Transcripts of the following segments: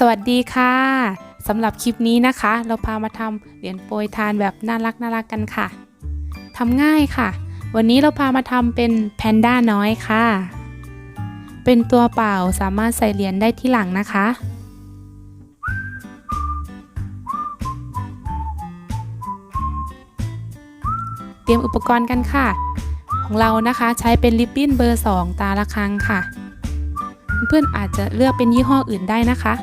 สวัสดีค่ะสำหรับคลิปนี้นะคะ เราพามาทำเหรียญโปรยทานแบบน่ารักน่ารักกันค่ะทำง่ายค่ะ วันนี้เราพามาทำเป็นแพนด้าน้อยค่ะ เป็นตัวเปล่าสามารถใส่เหรียญได้ที่หลังนะคะเตรียมอุปกรณ์กันค่ะ ของเรานะคะใช้เป็นริบบิ้นเบอร์ 2 ตาละครั้งค่ะ เพื่อนๆอาจจะเลือกเป็นยี่ห้ออื่นได้นะคะ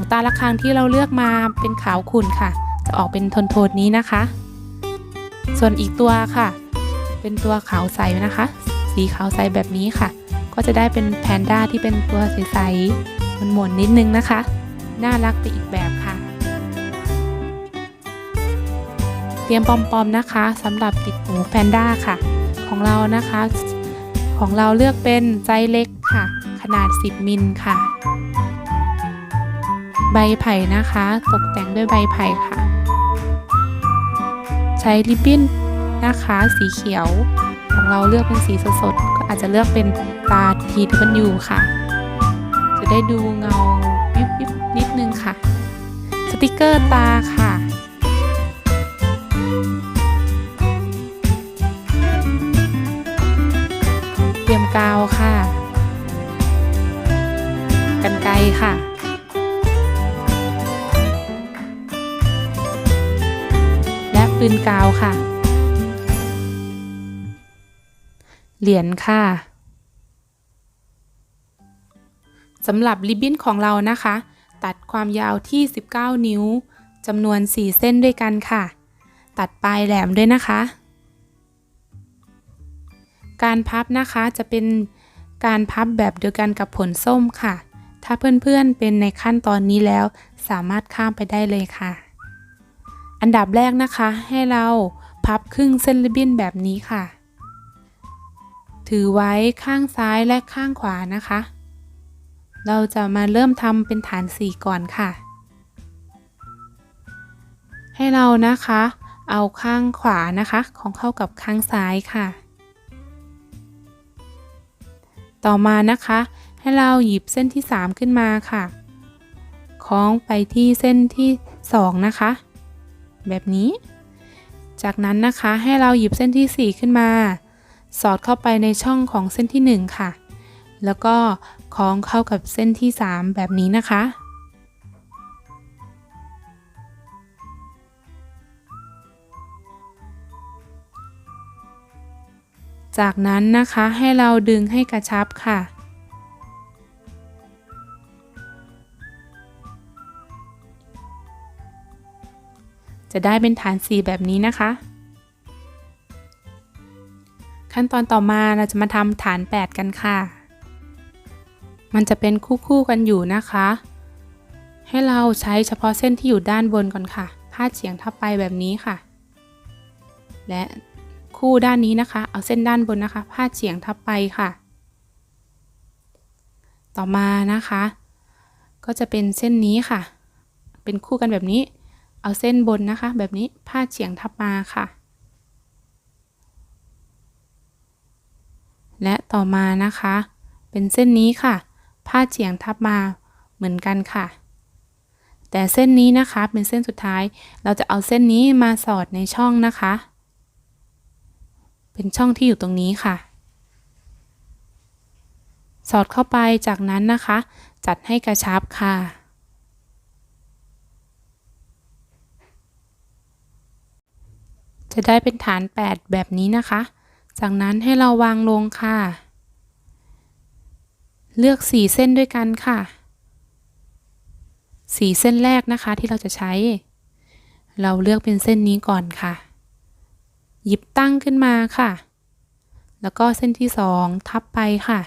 ของตาละครังที่เราเลือกมาเป็นขาวขุ่นค่ะ จะออกเป็นโทนๆนี้นะคะ ส่วนอีกตัวค่ะ เป็นตัวขาวใสนะคะ สีขาวใสแบบนี้ค่ะ ก็จะได้เป็นแพนด้าที่เป็นตัวใสๆมันหมนนิดนึงนะคะ น่ารักไปอีกแบบค่ะ เตรียมปอมๆนะคะสำหรับติดหูแพนด้าค่ะ ของเรานะคะ ของเราเลือกเป็นไซส์เล็กค่ะ ขนาด 10 มิลค่ะ ใบไผ่นะคะ ตกแต่งด้วยใบไผ่ค่ะ ใช้ริบบิ้นนะคะ สีเขียวของเราเลือกเป็นสีสดๆก็อาจจะเลือกเป็นตาทีทันยูค่ะ จะได้ดูเงาวิบวิบนิดนึงค่ะ สติกเกอร์ตาค่ะเตรียมกาวค่ะ กันไกค่ะ ปืนกาวค่ะ เหรียญค่ะสำหรับริบบิ้นของเรานะคะ ตัดความยาวที่ 19 นิ้วจำนวน 4 เส้นด้วยกันค่ะ ตัดปลายแหลมด้วยนะคะ การพับนะคะจะเป็นการพับแบบเดียวกันกับผลส้มค่ะ ถ้าเพื่อนๆเป็นในขั้นตอนนี้แล้ว สามารถข้ามไปได้เลยค่ะ อันดับแรกนะคะ ให้เราพับครึ่งเส้นริบบิ้นแบบนี้ค่ะ ถือไว้ข้างซ้ายและข้างขวานะคะ เราจะมาเริ่มทำเป็นฐานสีก่อนค่ะ ให้เรานะคะ เอาข้างขวานะคะ ของเข้ากับข้างซ้ายค่ะ ต่อมานะคะ ให้เราหยิบเส้นที่ 3 ขึ้นมาค่ะ คล้องไปที่เส้นที่ 2 นะคะ แบบนี้ จากนั้นนะคะให้เราหยิบเส้นที่ 4 ขึ้นมา สอดเข้าไปในช่องของเส้นที่ 1 ค่ะ แล้วก็คล้องเข้ากับเส้นที่ 3 แบบนี้นะคะจากนั้นนะคะให้เราดึงให้กระชับค่ะ จะได้เป็นฐานสีแบบนี้นะคะ ขั้นตอนต่อมาเราจะมาทำฐาน 8 กันค่ะ มันจะเป็นคู่ๆกันอยู่นะคะ ให้เราใช้เฉพาะเส้นที่อยู่ด้านบนก่อนค่ะ พาดเฉียงทับไปแบบนี้ค่ะ และคู่ด้านนี้นะคะ เอาเส้นด้านบนนะคะ พาดเฉียงทับไปค่ะ ต่อมานะคะ ก็จะเป็นเส้นนี้ค่ะ เป็นคู่กันแบบนี้ เอาเส้นบนนะคะ แบบนี้พาดเฉียงทับมาค่ะ และต่อมานะคะ เป็นเส้นนี้ค่ะ พาดเฉียงทับมาเหมือนกันค่ะ แต่เส้นนี้นะคะเป็นเส้นสุดท้าย เราจะเอาเส้นนี้มาสอดในช่องนะคะ เป็นช่องที่อยู่ตรงนี้ค่ะ สอดเข้าไปจากนั้นนะคะ จัดให้กระชับค่ะ จะได้เป็นฐาน 8 แบบนี้นะคะ จากนั้นให้เราวางลงค่ะ เลือกสีเส้นด้วยกันค่ะสีเส้นแรกนะคะที่เราจะใช้ เราเลือกเป็นเส้นนี้ก่อนค่ะ หยิบตั้งขึ้นมาค่ะ แล้วก็เส้นที่สองทับไปค่ะ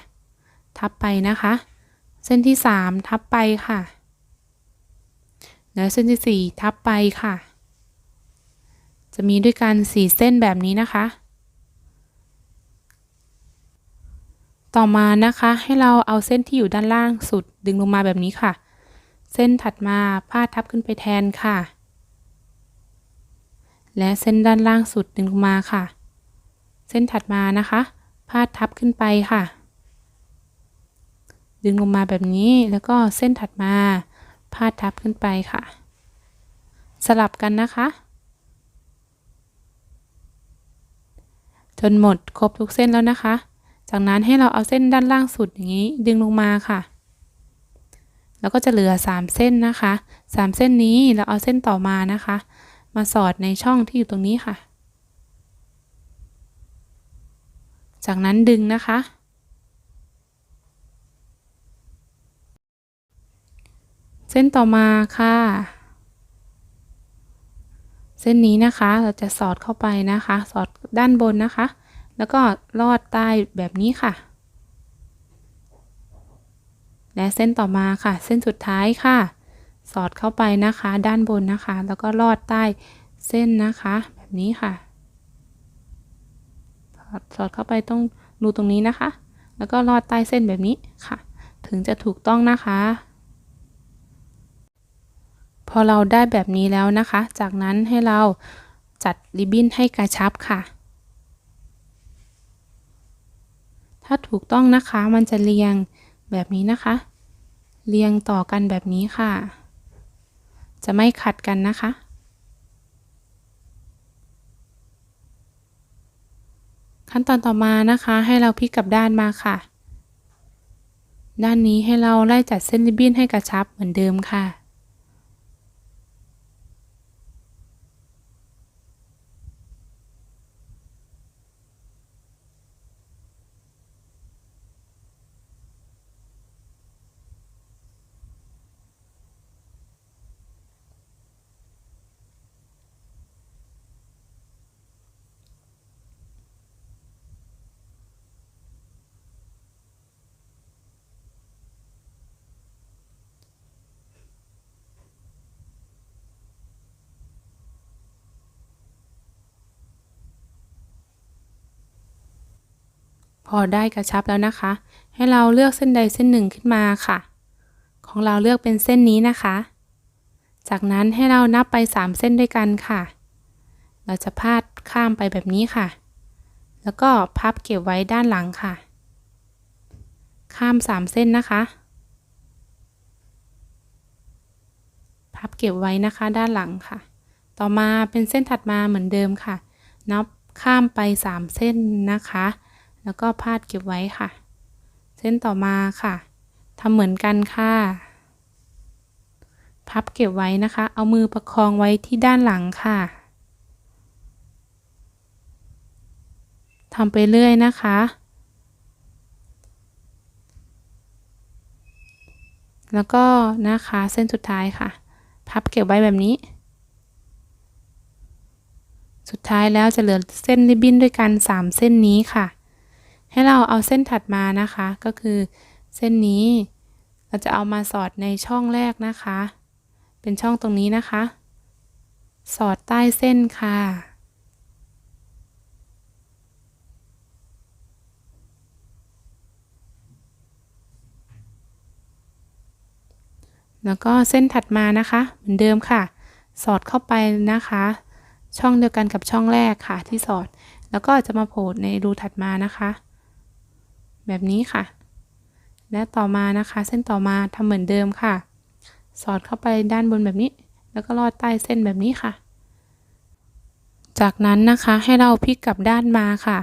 ทับไปนะคะ เส้นที่สามทับไปค่ะ แล้วเส้นที่สี่ทับไปค่ะ จะมีด้วยกันสี่เส้นแบบนี้นะคะ ต่อมานะคะให้เราเอาเส้นที่อยู่ด้านล่างสุดดึงลงมาแบบนี้ค่ะ เส้นถัดมาพาดทับขึ้นไปแทนค่ะ และเส้นด้านล่างสุดดึงลงมาค่ะ เส้นถัดมานะคะพาดทับขึ้นไปค่ะ ดึงลงมาแบบนี้แล้วก็เส้นถัดมาพาดทับขึ้นไปค่ะ สลับกันนะคะ จนหมดครบทุกเส้นแล้วนะคะ จากนั้นให้เราเอาเส้นด้านล่างสุดอย่างนี้ดึงลงมาค่ะ แล้วก็จะเหลือ 3 เส้นนะคะ 3 เส้นนี้เราเอาเส้นต่อมานะคะ มาสอดในช่องที่อยู่ตรงนี้ค่ะ จากนั้นดึงนะคะเส้นต่อมาค่ะ เส้นนี้นะคะเราจะสอดเข้าไปนะคะ สอดด้านบนนะคะ แล้วก็ลอดใต้แบบนี้ค่ะ และเส้นต่อมาค่ะ เส้นสุดท้ายค่ะ สอดเข้าไปนะคะ ด้านบนนะคะ แล้วก็ลอดใต้เส้นนะคะ แบบนี้ค่ะ สอดเข้าไปตรงรูตรงนี้นะคะ แล้วก็ลอดใต้เส้นแบบนี้ค่ะ ถึงจะถูกต้องนะคะ พอเราได้แบบนี้แล้วนะคะ จากนั้นให้เราจัดริบบิ้นให้กระชับค่ะ ถ้าถูกต้องนะคะมันจะเรียงแบบนี้นะคะ เรียงต่อกันแบบนี้ค่ะ จะไม่ขัดกันนะคะ ขั้นตอนต่อมานะคะให้เราพลิกกลับด้านมาค่ะ ด้านนี้ให้เราไล่จัดเส้นริบบิ้นให้กระชับเหมือนเดิมค่ะ อได้กระชับแล้วนะคะ ให้เราเลือกเส้นใดเส้นหนึ่งขึ้นมาค่ะ ของเราเลือกเป็นเส้นนี้นะคะ จากนั้นให้เรานับไป 3 เส้นด้วยกันค่ะ เราจะพาดข้ามไปแบบนี้ค่ะ แล้วก็พับเก็บไว้ด้านหลังค่ะ ข้าม 3 เส้นนะคะ พับเก็บไว้นะคะด้านหลังค่ะ ต่อมาเป็นเส้นถัดมาเหมือนเดิมค่ะ นับข้ามไป 3 เส้นนะคะ แล้วก็พาดเก็บไว้ค่ะ เส้นต่อมาค่ะทำเหมือนกันค่ะ พับเก็บไว้นะคะ เอามือประคองไว้ที่ด้านหลังค่ะทำไปเรื่อยนะคะ แล้วก็นะคะเส้นสุดท้ายค่ะ พับเก็บไว้แบบนี้ สุดท้ายแล้วจะเหลือเส้นริบบิ้นด้วยกัน 3 เส้นนี้ค่ะ ให้เราเอาเส้นถัดมานะคะ ก็คือเส้นนี้เราจะเอามาสอดในช่องแรกนะคะ เป็นช่องตรงนี้นะคะ สอดใต้เส้นค่ะ แล้วก็เส้นถัดมานะคะ เหมือนเดิมค่ะ สอดเข้าไปนะคะ ช่องเดียวกันกับช่องแรกค่ะที่สอด แล้วก็จะมาโผล่ในรูถัดมานะคะ แบบนี้ค่ะ และต่อมานะคะ เส้นต่อมาทำเหมือนเดิมค่ะ สอดเข้าไปด้านบนแบบนี้ แล้วก็ลอดใต้เส้นแบบนี้ค่ะ จากนั้นนะคะให้เราพลิกกลับด้านมาค่ะ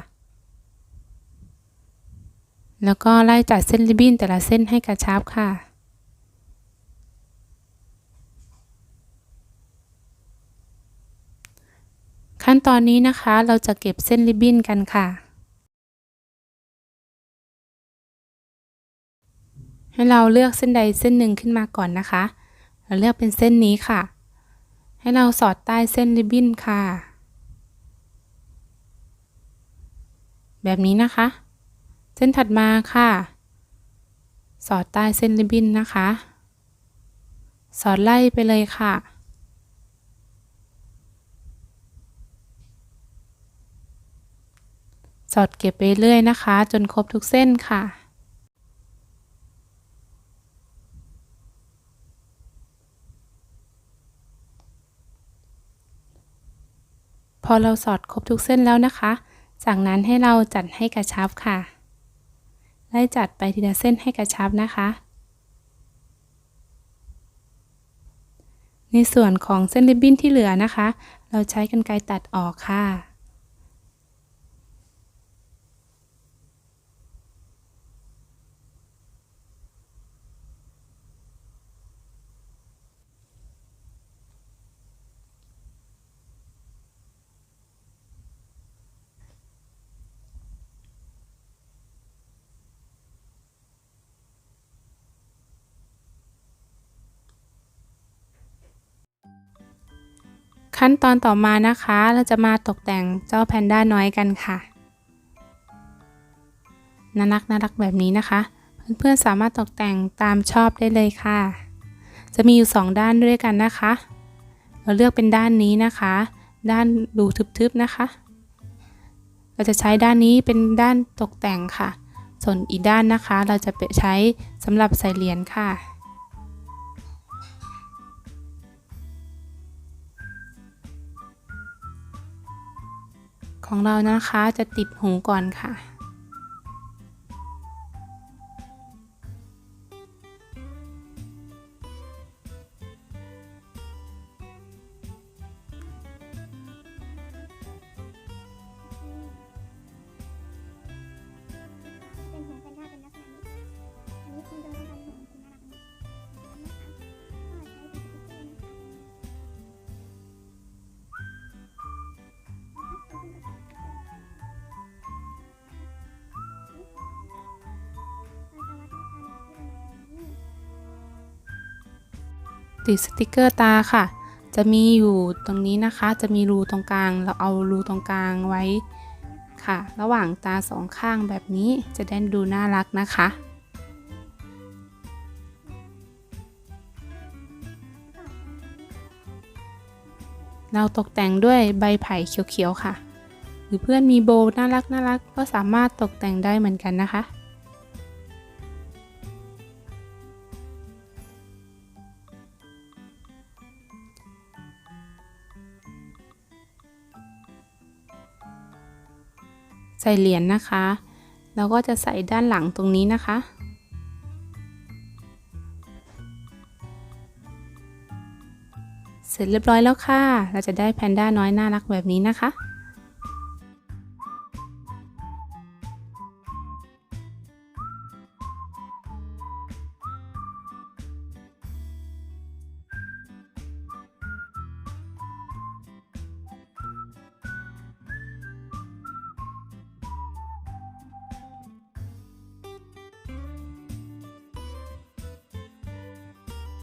แล้วก็ไล่จัดเส้นริบบิ้นแต่ละเส้นให้กระชับค่ะขั้นตอนนี้นะคะเราจะเก็บเส้นริบบิ้นกันค่ะ ให้เราเลือกเส้นใดเส้นหนึ่งขึ้นมาก่อนนะคะ เราเลือกเป็นเส้นนี้ค่ะ ให้เราสอดใต้เส้นริบบิ้นค่ะ แบบนี้นะคะ เส้นถัดมาค่ะ สอดใต้เส้นริบบิ้นนะคะ สอดไล่ไปเลยค่ะสอดเก็บไปเรื่อยนะคะ จนครบทุกเส้นค่ะ พอเราสอดครบทุกเส้นแล้วนะคะ จากนั้นให้เราจัดให้กระชับค่ะ ไล่จัดไปทีละเส้นให้กระชับนะคะ ในส่วนของเส้นริบบิ้นที่เหลือนะคะ เราใช้กรรไกรตัดออกค่ะ ขั้นตอนต่อมานะคะ เราจะมาตกแต่งเจ้าแพนด้าน้อยกันค่ะน่ารักน่ารักแบบนี้นะคะ เพื่อนๆสามารถตกแต่งตามชอบได้เลยค่ะ จะมีอยู่ 2 ด้านด้วยกันนะคะ เราเลือกเป็นด้านนี้นะคะ ด้านรูทึบๆนะคะ เราจะใช้ด้านนี้เป็นด้านตกแต่งค่ะ ส่วนอีกด้านนะคะ เราจะใช้สำหรับใส่เหรียญค่ะ ของเรานะคะจะติดหูก่อนค่ะ ติดสติกเกอร์ตาค่ะ จะมีอยู่ตรงนี้นะคะ จะมีรูตรงกลาง เราเอารูตรงกลางไว้ค่ะ ระหว่างตาสองข้างแบบนี้จะได้ดูน่ารักนะคะเราตกแต่งด้วยใบไผ่เขียวๆค่ะ หรือเพื่อนมีโบว์น่ารักน่ารักก็สามารถตกแต่งได้เหมือนกันนะคะ ใส่เหรียญนะคะ แล้วก็จะใส่ด้านหลังตรงนี้นะคะ เสร็จเรียบร้อยแล้วค่ะ เราจะได้แพนด้าน้อยน่ารักแบบนี้นะคะ